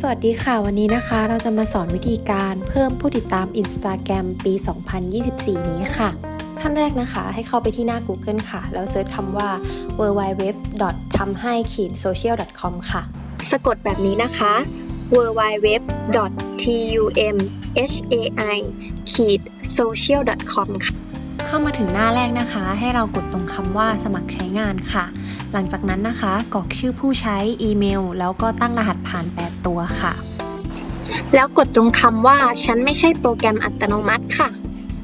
สวัสดีค่ะวันนี้นะคะ เราจะมาสอนวิธีการเพิ่มผู้ติดตาม Instagram ปี 2024 นี้ค่ะ ขั้นแรกนะคะให้เข้าไปที่หน้า Google ค่ะ แล้วเซิร์ชคำว่า www. ทำให้ social com ค่ะ สะกดแบบนี้นะคะ www.tumhai-social.com ค่ะ เข้ามาถึงหน้าแรกนะคะ ให้เรากดตรงคำว่าสมัครใช้งานค่ะ หลังจากนั้นนะคะกรอกชื่อผู้ใช้อีเมล แล้วก็ตั้งรหัสผ่าน 8 ตัวค่ะ แล้วกดตรงคำว่าฉันไม่ใช่โปรแกรมอัตโนมัติค่ะ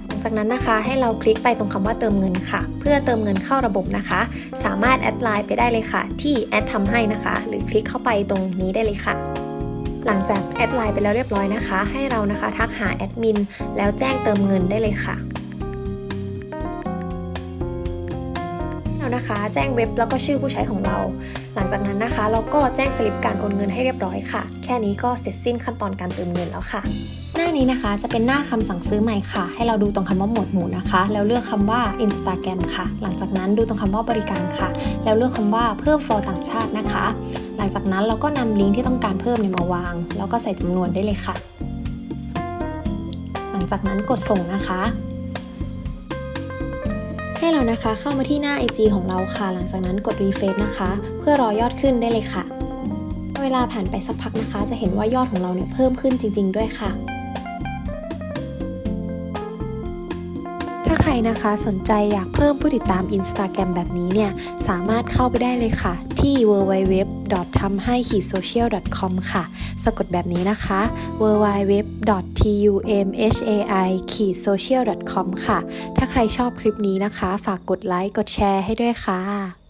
หลังจากนั้นนะคะให้เราคลิกไปตรงคำว่าเติมเงินค่ะ เพื่อเติมเงินเข้าระบบนะคะ สามารถแอดไลน์ไปได้เลยค่ะ ที่แอดทำให้นะคะ หรือคลิกเข้าไปตรงนี้ได้เลยค่ะ หลังจากแอดไลน์ไปแล้วเรียบร้อยนะคะ ให้เรานะคะทักหาแอดมินแล้วแจ้งเติมเงินได้เลยค่ะ นะคะ แจ้งเว็บแล้วก็ชื่อผู้ใช้ของเรา หลังจากนั้นนะคะ เราก็แจ้งสลิปการโอนเงินให้เรียบร้อยค่ะ แค่นี้ก็เสร็จสิ้นขั้นตอนการเติมเงินแล้วค่ะ หน้านี้นะคะจะเป็นหน้าคำสั่งซื้อใหม่ค่ะ ให้เราดูตรงคำว่าหมวดหมู่นะคะ แล้วเลือกคำว่า Instagram ค่ะ หลังจากนั้นดูตรงคำว่าบริการค่ะ แล้วเลือกคำว่าเพิ่ม for ต่างชาตินะคะ หลังจากนั้นเราก็นำลิงก์ที่ต้องการเพิ่มเนี่ยมาวาง แล้วก็ใส่จำนวนได้เลยค่ะ หลังจากนั้นกดส่งนะคะ ให้เรานะคะเข้ามาที่หน้า IG ของเราค่ะ หลังจากนั้นกดรีเฟซนะคะ เพื่อรอยอดขึ้นได้เลยค่ะ เวลาผ่านไปสักพักนะคะ จะเห็นว่ายอดของเราเนี่ยเพิ่มขึ้นจริง ๆ ด้วยค่ะ ถ้าใครนะคะสนใจอยากเพิ่มผู้ติดตาม Instagram แบบนี้เนี่ย สามารถเข้าไปได้เลยค่ะ ที่ www. ทำให้ social com ค่ะ สะกดแบบนี้นะคะ www. tumhai social com ค่ะ ถ้าใครชอบคลิปนี้นะคะ ฝากกดไลค์ กดแชร์ให้ด้วยค่ะ